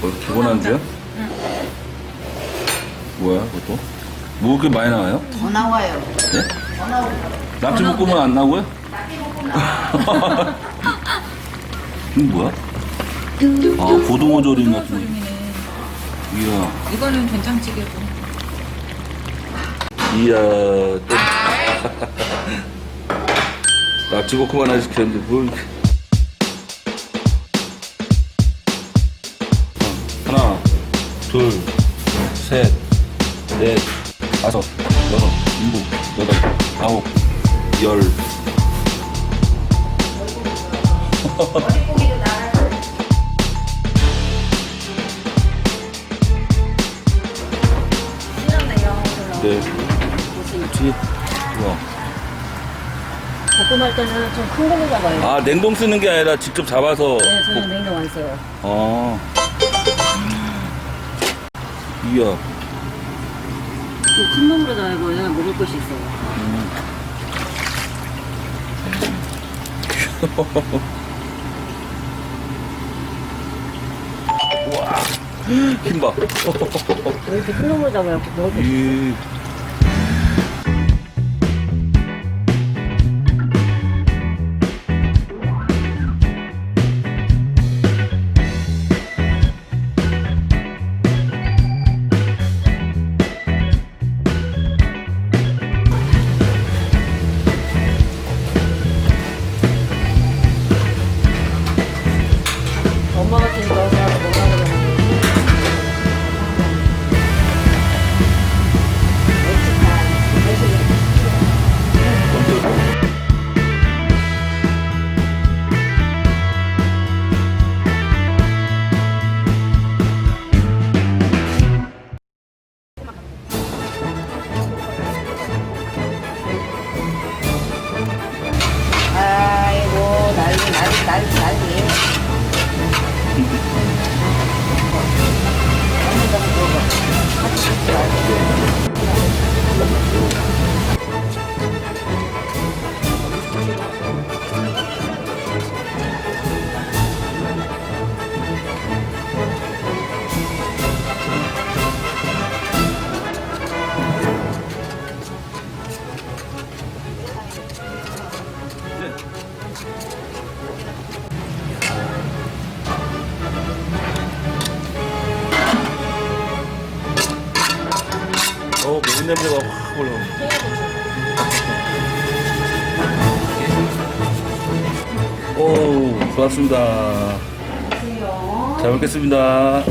뭐 기본 안주야? 뭐야, 그것도? 뭐 그렇게 많이 나와요? 더 나와요. 예? 더 나오고. 낙지볶음은 안 나오고요? 이건 뭐야? 아, 고등어 조림 같은 거. 이야, 이거는 된장찌개고. 이야, 또. 낙지볶음 하나 시켰는데 뭘. 둘, 셋, 넷, 다섯, 여섯, 일곱, 여덟, 아홉, 열. 네. 뒤에, 우와. 볶음할 때는 좀 큰 걸로 잡아요. 아, 냉동 쓰는 게 아니라 직접 잡아서. 네, 저는 냉동 안 써요. 아. 이야. 또큰 놈으로 잡아야 먹을 것이 있어요. 와. 힘봐. 이렇게 큰 놈으로 잡아야 먹을 것이 있어요. 이. 엄마 오, 고맙습니다. 잘 먹겠습니다.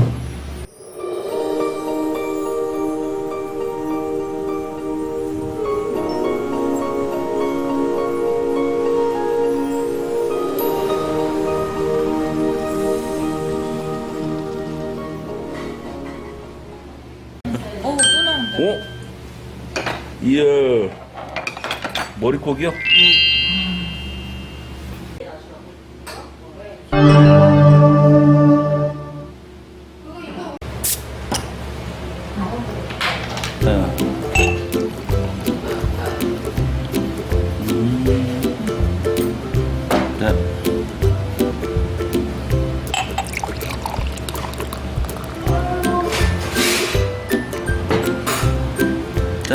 오? 이야. 머릿고기요?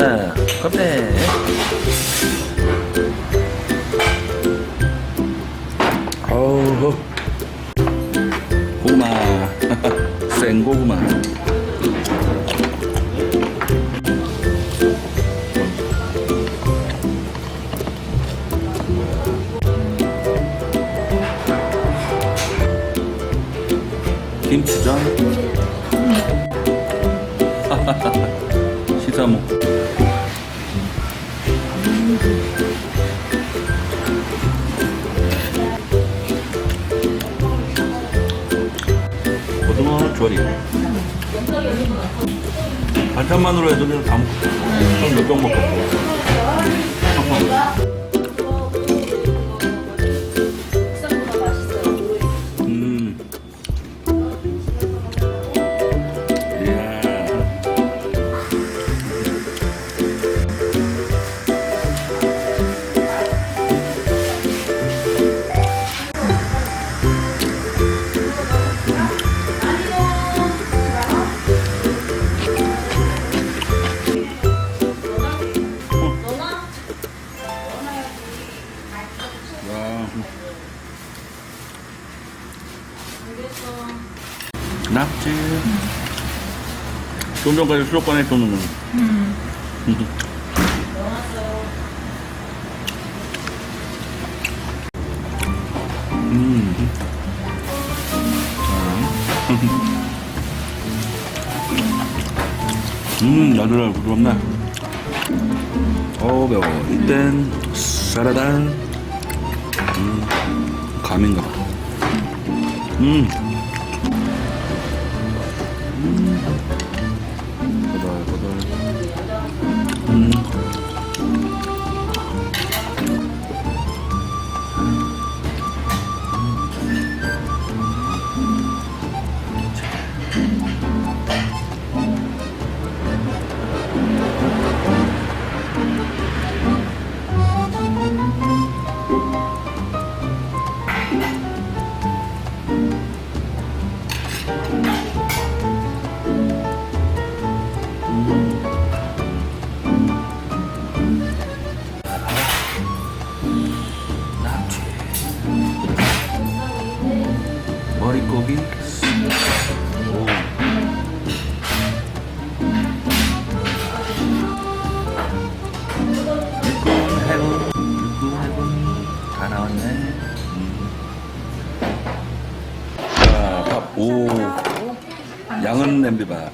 자, 껍데. 어우, 고구마. 생고구마. 김치전. 시사 먹. 반찬만으로 해도 그냥 다 먹고. 한몇병 먹고. 음. 낙지. 좀 전까지 수족관에 있던 놈은. 음. 음, 야들야 부드럽네. 어, 매워. 이땐 사라다. 음, 감인가 봐. 음. 양은 냄비 밥.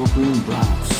Brooklyn black.